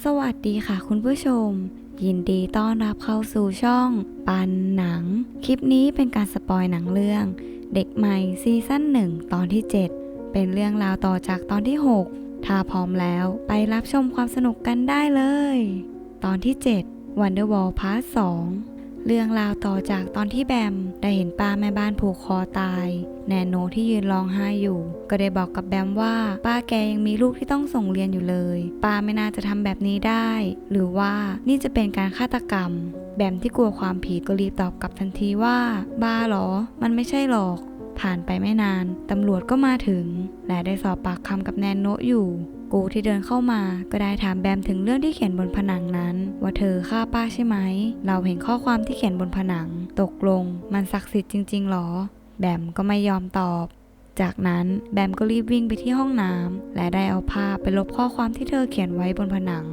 สวัสดีค่ะคุณผู้ชม ยินดีต้อนรับเข้าสู่ช่องปันหนัง คลิปนี้เป็นการสปอยหนังเรื่อง เด็กใหม่ซีซั่น1 ตอนที่ 7 เป็นเรื่องราวต่อจากตอนที่ 6 ถ้าพร้อมแล้วไปรับชมความสนุกกันได้เลย ตอนที่ 7 Wonderwall Part 2 เรื่องราวต่อจากตอนที่แบมได้เห็นป้าแม่บ้านผูกคอตาย แนนโนที่ยืนร้องไห้อยู่ ก็ได้บอกกับแบมว่า ป้าแกยังมีลูกที่ต้องส่งเรียนอยู่เลย ป้าไม่น่าจะทำแบบนี้ได้ หรือว่านี่จะเป็นการฆาตกรรม แบมที่กลัวความผิดก็รีบตอบกลับทันทีว่า บ้าหรอ มันไม่ใช่หรอกผ่านไปไม่นาน ตำรวจก็มาถึง และได้สอบปากคำกับแนนโนอยู่ กูที่เดินเข้ามา ก็ได้ถามแบมถึงเรื่องที่เขียนบนผนังนั้น ว่าเธอฆ่าป้าใช่ไหม เราเห็นข้อความที่เขียนบนผนัง ตกลง มันศักดิ์สิทธิ์จริงๆหรอ แบมก็ไม่ยอมตอบ จากนั้นแบมก็รีบวิ่งไปที่ห้องน้ำและได้เอาผ้าไปลบข้อความที่เธอเขียนไว้บนผนัง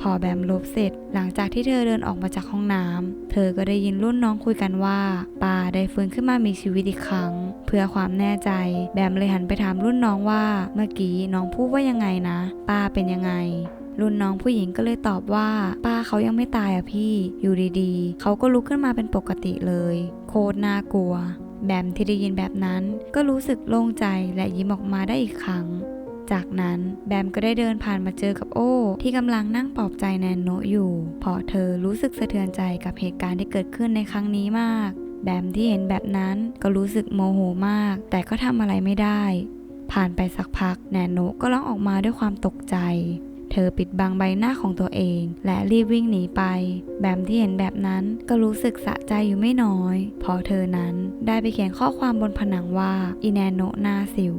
พอแบมลบเสร็จ หลังจากที่เธอเดินออกมาจากห้องน้ำเธอก็ได้ยินรุ่นน้องคุยกันว่าป้าได้ฟื้นขึ้นมามีชีวิตอีกครั้ง พื่อความแน่ใจ แบมเลยหันไปถามรุ่นน้องว่า เมื่อกี้น้องพูดว่ายังไงนะ ป้าเป็นยังไง รุ่นน้องผู้หญิงก็เลยตอบว่า ป้าเขายังไม่ตายอะพี่ อยู่ดีๆ เขาก็ลุกขึ้นมาเป็นปกติเลย โคตรน่ากลัว แบมที่ได้ยินแบบนั้น ก็รู้สึกโล่งใจและยิ้มออกมาได้อีกครั้งจากนั้นแบมก็ได้เดินผ่านมาเจอกับโอ้ ที่กำลังนั่งปลอบใจแนนโนอยู่ เพราะเธอรู้สึกสะเทือนใจกับเหตุการณ์ที่เกิดขึ้นในครั้งนี้มาก แบมที่เห็นแบบนั้นก็รู้สึกโมโหมาก แต่ก็ทำอะไรไม่ได้ ผ่านไปสักพักแนนโนก็ร้องออกมาด้วยความตกใจ เธอปิดบังใบหน้าของตัวเอง และรีบวิ่งหนีไป แบมที่เห็นแบบนั้นก็รู้สึกสะใจอยู่ไม่น้อยเพราะเธอนั้นได้ไปเขียนข้อความบนผนังว่าอีแนนโนนาสิว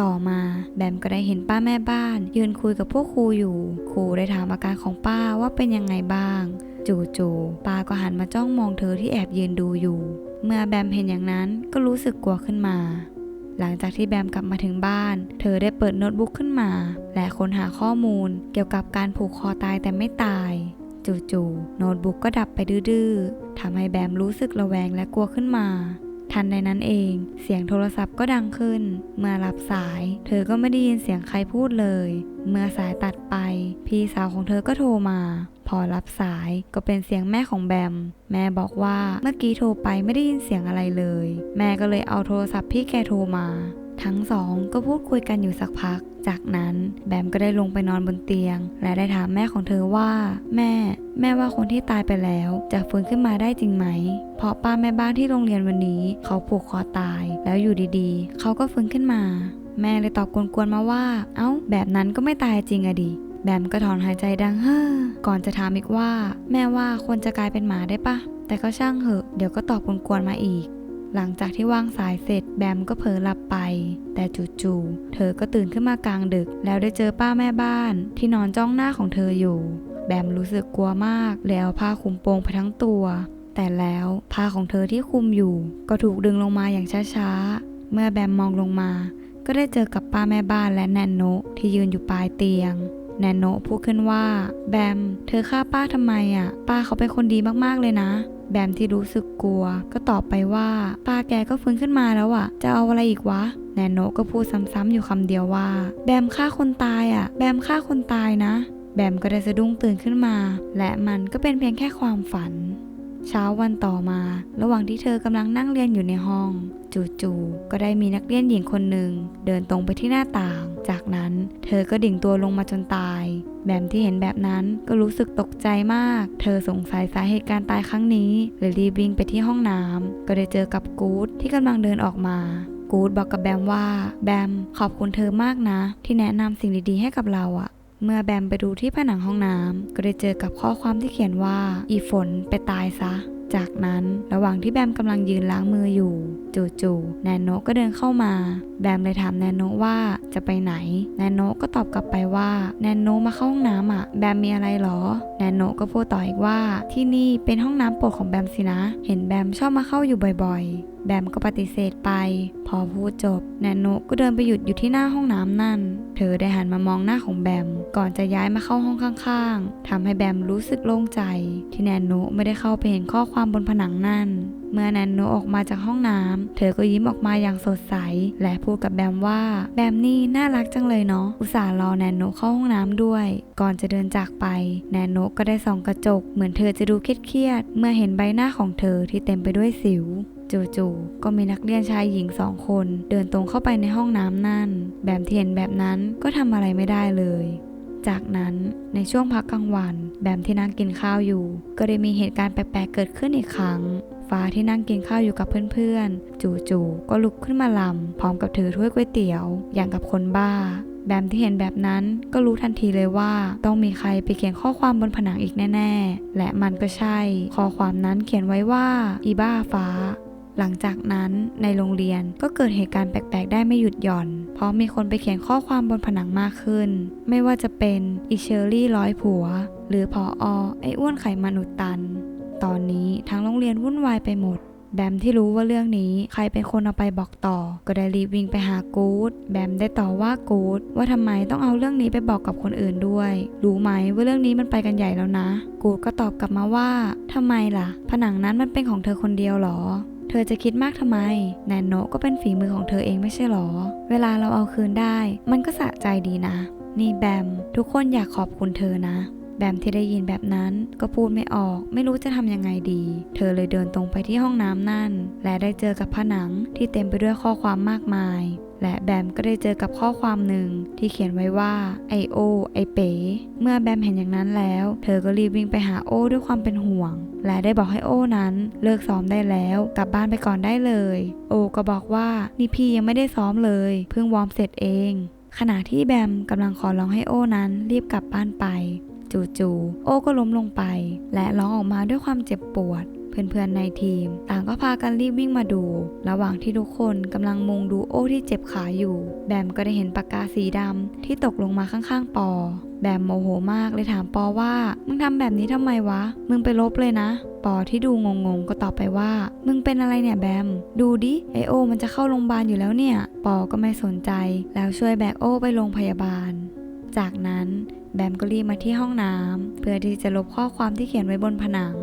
ต่อมาแบมก็ได้เห็นป้าแม่บ้าน ยืนคุยกับพวกครูอยู่ ครูได้ถามอาการของป้าว่าเป็นยังไงบ้าง จู่ๆปาก็หันมาจ้องมองเธอที่แอบยืนดูอยู่ เมื่อแบมเห็นอย่างนั้นก็รู้สึกกลัวขึ้นมา หลังจากที่แบมกลับมาถึงบ้าน เธอได้เปิดโน้ตบุ๊กขึ้นมา และค้นหาข้อมูลเกี่ยวกับการผูกคอตายแต่ไม่ตาย จู่ๆโน้ตบุ๊กก็ดับไปดื้อๆทำให้แบมรู้สึกระแวงและกลัวขึ้นมา ทันในนั้นเอง เสียงโทรศัพท์ก็ดังขึ้น เมื่อรับสาย เธอก็ไม่ได้ยินเสียงใครพูดเลย เมื่อสายตัดไป พี่สาวของเธอก็โทรมา พอรับสายก็เป็นเสียงแม่ของแบม แม่บอกว่าเมื่อกี้โทรไปไม่ได้ยินเสียงอะไรเลย แม่ก็เลยเอาโทรศัพท์พี่แกโทรมา ทั้งสองก็พูดคุยกันอยู่สักพัก จากนั้นแบมก็ได้ลงไปนอนบนเตียง และได้ถามแม่ของเธอว่า แม่ แม่ว่าคนที่ตายไปแล้ว จะฟื้นขึ้นมาได้จริงไหม เพราะป้าแม่บ้านที่โรงเรียนวันนี้ เขาผูกคอตาย แล้วอยู่ดีๆ เขาก็ฟื้นขึ้นมา แม่เลยตอบกวนๆมาว่า เอ้า แบบนั้นก็ไม่ตายจริงอะดิแบมก็ถอนหายใจดังเฮ้อ ก่อนจะถามอีกว่า แม่ว่าคนจะกลายเป็นหมาได้ปะ แต่ก็ช่างเหอะ เดี๋ยวก็ตอบกวนๆมาอีก หลังจากที่วางสายเสร็จแบมก็เผลอหลับไป แต่จู่ๆเธอก็ตื่นขึ้นมากลางดึก แล้วได้เจอป้าแม่บ้านที่นอนจ้องหน้าของเธออยู่ แบมรู้สึกกลัวมากเลยเอาผ้าคลุมโปงไปทั้งตัว แต่แล้วผ้าของเธอที่คลุมอยู่ ก็ถูกดึงลงมาอย่างช้าๆ เมื่อแบมมองลงมา ก็ได้เจอกับป้าแม่บ้านและแนนโนที่ยืนอยู่ปลายเตียง แนนโนพูดขึ้นว่า แบม เธอฆ่าป้าทำไมอะ ป้าเขาเป็นคนดีมากๆเลยนะ แบมที่รู้สึกกลัว ก็ตอบไปว่า ป้าแกก็ฟื้นขึ้นมาแล้วอะ จะเอาอะไรอีกวะแนนโนก็พูดซ้ำๆอยู่คำเดียวว่า แบมฆ่าคนตายอะ แบมฆ่าคนตายนะ แบมก็ได้สะดุ้งตื่นขึ้นมา และมันก็เป็นเพียงแค่ความฝัน เช้าวันต่อมา ระหว่างที่เธอกำลังนั่งเรียนอยู่ในห้อง จู่ๆก็ได้มีนักเรียนหญิงคนหนึ่งเดินตรงไปที่หน้าต่าง จากนั้นเธอก็ดิ่งตัวลงมาจนตาย แบมที่เห็นแบบนั้นก็รู้สึกตกใจมาก เธอสงสัยสาเหตุการตายครั้งนี้เลยรีบวิ่งไปที่ห้องน้ำก็ได้เจอกับกู๊ดที่กำลังเดินออกมากู๊ดบอกกับแบมว่า แบม ขอบคุณเธอมากนะ ที่แนะนำสิ่งดีๆให้กับเราอะ เมื่อแบมไปดูที่ผนังห้องน้ำก็ได้เจอกับข้อความที่เขียนว่า อีฝนไปตายซะ จากนั้นระหว่างที่แบมกำลังยืนล้างมืออยู่ จู่ๆแนนโนก็เดินเข้ามา แบมเลยถามแนนโนว่าจะไปไหน แนนโนก็ตอบกลับไปว่า แนนโนมาเข้าห้องน้ำอะ แบมมีอะไรหรอ แนนโนก็พูดต่ออีกว่า ที่นี่เป็นห้องน้ำโปรดของแบมสินะ เห็นแบมชอบมาเข้าอยู่บ่อยๆ แบมก็ปฏิเสธไป พอพูดจบแนนโนก็เดินไปหยุดอยู่ที่หน้าห้องน้ำนั่น เธอได้หันมามองหน้าของแบม ก่อนจะย้ายมาเข้าห้องข้างๆทำให้แบมรู้สึกโล่งใจ ที่แนนโนไม่ได้เข้าไปเห็นข้อความบนผนังนั่น เมื่อแนนโนออกมาจากห้องน้ำเธอก็ยิ้มออกมาอย่างสดใส และพูดกับแบมว่า แบมนี่น่ารักจังเลยเนาะอุตส่าห์รอแนนโนเข้าห้องน้ำด้วย ก่อนจะเดินจากไป แนนโนก็ได้ส่องกระจก เหมือนเธอจะดูเครียดๆเมื่อเห็นใบหน้าของเธอที่เต็มไปด้วยสิว จู่ๆก็มีนักเรียนชายหญิงสองคน เดินตรงเข้าไปในห้องน้ำนั่น แบมที่เห็นแบบนั้นก็ทำอะไรไม่ได้เลย จากนั้นในช่วงพักกลางวัน แบมที่นั่งกินข้าวอยู่ ก็ได้มีเหตุการณ์แปลกๆเกิดขึ้นอีกครั้งฟ้าที่นั่งกินข้าวอยู่กับเพื่อนๆ จู่ๆก็ลุกขึ้นมาลำพร้อมกับถือถ้วยก๋วยเตี๋ยว อย่างกับคนบ้า แบมที่เห็นแบบนั้นก็รู้ทันทีเลยว่า ต้องมีใครไปเขียนข้อความบนผนังอีกแน่ ๆ และมันก็ใช่ ข้อความนั้นเขียนไว้ว่า อีบ้าฟ้า หลังจากนั้นในโรงเรียนก็เกิดเหตุการณ์แปลกๆ ได้ไม่หยุดหย่อน เพราะมีคนไปเขียนข้อความบนผนังมากขึ้น ไม่ว่าจะเป็นอีเชอรี่ร้อยผัว หรือพออไอ้อ้วนไขมันอุดตัน ตอนนี้ทั้งโรงเรียนวุ่นวายไปหมดแบมที่รู้ว่าเรื่องนี้ใครเป็นคนเอาไปบอกต่อ ก็ได้รีบวิ่งไปหากู๊ดแบมได้ต่อว่ากู๊ดว่าทำไมต้องเอาเรื่องนี้ไปบอกกับคนอื่นด้วย รู้ไหมว่าเรื่องนี้มันไปกันใหญ่แล้วนะ กู๊ดก็ตอบกลับมาว่าทำไมล่ะ ผนังนั้นมันเป็นของเธอคนเดียวเหรอ เธอจะคิดมากทำไม แนนโนก็เป็นฝีมือของเธอเองไม่ใช่หรอ เวลาเราเอาคืนได้ มันก็สะใจดีนะ นี่แบม ทุกคนอยากขอบคุณเธอนะ แบมที่ได้ยินแบบนั้นก็พูดไม่ออก ไม่รู้จะทำยังไงดี เธอเลยเดินตรงไปที่ห้องน้ำนั่น และได้เจอกับผนังที่เต็มไปด้วยข้อความมากมาย และแบมก็ได้เจอกับข้อความหนึ่งที่เขียนไว้ว่าไอโอไอเป๋เมื่อแบมเห็นอย่างนั้นแล้ว เธอก็รีบวิ่งไปหาโอด้วยความเป็นห่วง และได้บอกให้โอนั้นเลิกซ้อมได้แล้วกลับบ้านไปก่อนได้เลย โอก็บอกว่านี่พี่ยังไม่ได้ซ้อมเลย เพิ่งวอร์มเสร็จเองขณะที่แบมกำลังขอร้องให้โอนั้นรีบกลับบ้านไป จู่ๆโอ้ก็ล้มลงไป และร้องออกมาด้วยความเจ็บปวดเพื่อนๆในทีม ต่างก็พากันรีบวิ่งมาดู ระหว่างที่ทุกคนกำลังมุงดูโอ้ที่เจ็บขาอยู่ แบมก็ได้เห็นปากกาสีดำที่ตกลงมาข้างๆปอ แบมโมโหมากเลยถามปอว่า มึงทำแบบนี้ทำไมวะ มึงไปลบเลยนะ ปอที่ดูงงๆก็ตอบไปว่า มึงเป็นอะไรเนี่ยแบม ดูดิ ไอโอ มันจะเข้าโรงพยาบาลอยู่แล้วเนี่ย ปอก็ไม่สนใจ แล้วช่วยแบกโอไปโรงพยาบาล จากนั้นแบมก็รีบมาที่ห้องน้ำเพื่อที่จะลบข้อความที่เขียนไว้บนผนัง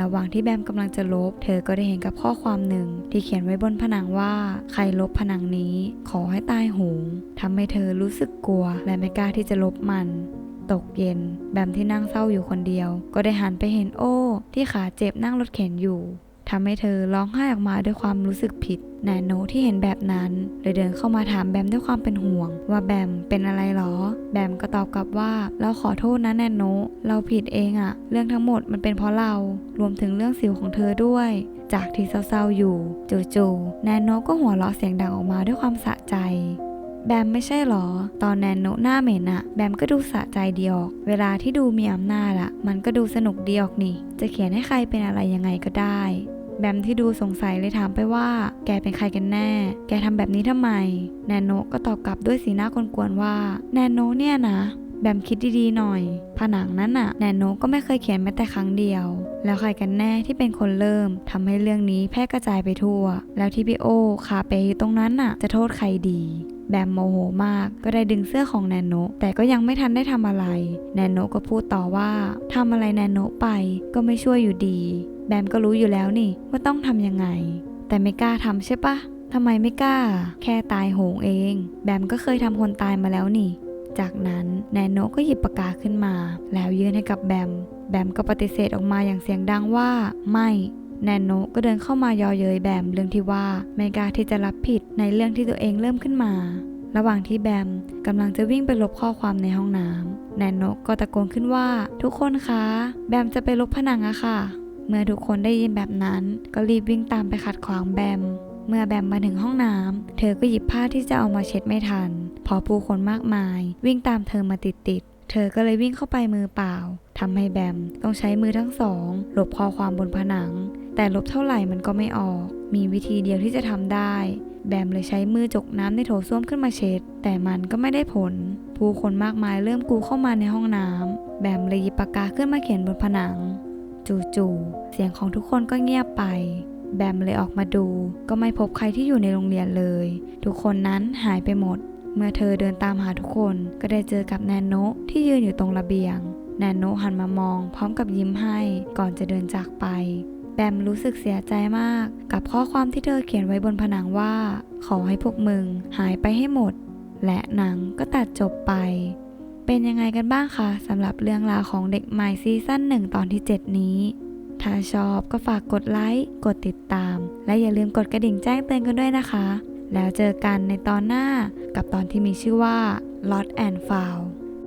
ระหว่างที่แบมกำลังจะลบ เธอก็ได้เห็นกับข้อความหนึ่ง ที่เขียนไว้บนผนังว่า ใครลบผนังนี้ ขอให้ตายโหงทำให้เธอรู้สึกกลัว และไม่กล้าที่จะลบมัน ตกเย็น แบมที่นั่งเศร้าอยู่คนเดียว ก็ได้หันไปเห็นโอ้ ที่ขาเจ็บนั่งรถเข็นอยู่ ทำให้เธอร้องไห้ออกมาด้วยความรู้สึกผิดแนนโนที่เห็นแบบนั้นเลยเดินเข้ามาถามแบมด้วยความเป็นห่วง ว่าแบมเป็นอะไรหรอ แบมก็ตอบกลับว่าเราขอโทษนะแนนโน เราผิดเองอะเรื่องทั้งหมดมันเป็นเพราะเรารวมถึงเรื่องสิวของเธอด้วย จากที่เศร้าๆอยู่จู่ๆแนนโนก็หัวเราะเสียงดังออกมาด้วยความสะใจแบมไม่ใช่หรอ ตอนแนนโนหน้าเหม็นอะแบมก็ดูสะใจดีออก เวลาที่ดูมีอำนาจอะมันก็ดูสนุกดีออกนี่ จะเขียนให้ใครเป็นอะไรยังไงก็ได้ แบมที่ดูสงสัยเลยถามไปว่า แกเป็นใครกันแน่ แกทำแบบนี้ทำไม แนนโนก็ตอบกลับด้วยสีหน้ากวนๆว่า แนนโนเนี่ยนะ แบมคิดดีๆหน่อย ผนังนั้นน่ะ แนนโนก็ไม่เคยเขียนแม้แต่ครั้งเดียว แล้วใครกันแน่ที่เป็นคนเริ่มทำให้เรื่องนี้แพร่กระจายไปทั่ว แล้วที่พี่โอคาเปอยู่ตรงนั้นน่ะ จะโทษใครดี แบมโมโหมากก็ได้ดึงเสื้อของแนนโนแต่ก็ยังไม่ทันได้ทำอะไร แนนโนก็พูดต่อว่าทำอะไรแนนโนไปก็ไม่ช่วยอยู่ดี แบมก็รู้อยู่แล้วนี่ว่าต้องทำยังไง แต่ไม่กล้าทำใช่ปะทำไมไม่กล้า แค่ตายโหงเอง แบมก็เคยทำคนตายมาแล้วนี่ จากนั้นแนนโนก็หยิบปากกาขึ้นมา แล้วยื่นให้กับแบม แบมก็ปฏิเสธออกมาอย่างเสียงดังว่า ไม่ แนนโนก็เดินเข้ามายอเย้ยแบมเรื่องที่ว่าไม่กล้าที่จะรับผิดในเรื่องที่ตัวเองเริ่มขึ้นมา ระหว่างที่แบมกำลังจะวิ่งไปลบข้อความในห้องน้ำแนนโนก็ตะโกนขึ้นว่า ทุกคนคะ แบมจะไปลบผนังอะค่ะ เมื่อทุกคนได้ยินแบบนั้น ก็รีบวิ่งตามไปขัดขวางแบมเมื่อแบมมาถึงห้องน้ำเธอก็หยิบผ้าที่จะเอามาเช็ดไม่ทัน พอผู้คนมากมาย วิ่งตามเธอมาติดๆ เธอก็เลยวิ่งเข้าไปมือเปล่าทำให้แบมต้องใช้มือทั้งสองลบข้อความบนผนัง แต่ลบเท่าไหร่มันก็ไม่ออก มีวิธีเดียวที่จะทำได้ แบมเลยใช้มือจกน้ำในโถส้วมขึ้นมาเช็ด แต่มันก็ไม่ได้ผล ผู้คนมากมายเริ่มกูเข้ามาในห้องน้ำ แบมเลยหยิบปากกาขึ้นมาเขียนบนผนัง จู่ๆ เสียงของทุกคนก็เงียบไป แบมเลยออกมาดู ก็ไม่พบใครที่อยู่ในโรงเรียนเลย ทุกคนนั้นหายไปหมด เมื่อเธอเดินตามหาทุกคนก็ได้เจอกับแนนโนะที่ยืนอยู่ตรงระเบียง แนนโนะหันมามอง พร้อมกับยิ้มให้ ก่อนจะเดินจากไป บมรู้สึกเสียใจมาก กับข้อความที่เธอเขียนไว้บนผนังว่า ขอให้พวกมึงหายไปให้หมด และหนังก็ตัดจบไป เป็นยังไงกันบ้างคะสำหรับเรื่องราวของเด็กใหม่ซีซั่น1ตอนที่ 7 นี้ ถ้าชอบก็ฝากกดไลค์กดติดตาม และอย่าลืมกดกระดิ่งแจ้งเตือนกันด้วยนะคะ แล้วเจอกันในตอนหน้ากับตอนที่มีชื่อว่า Lot and Found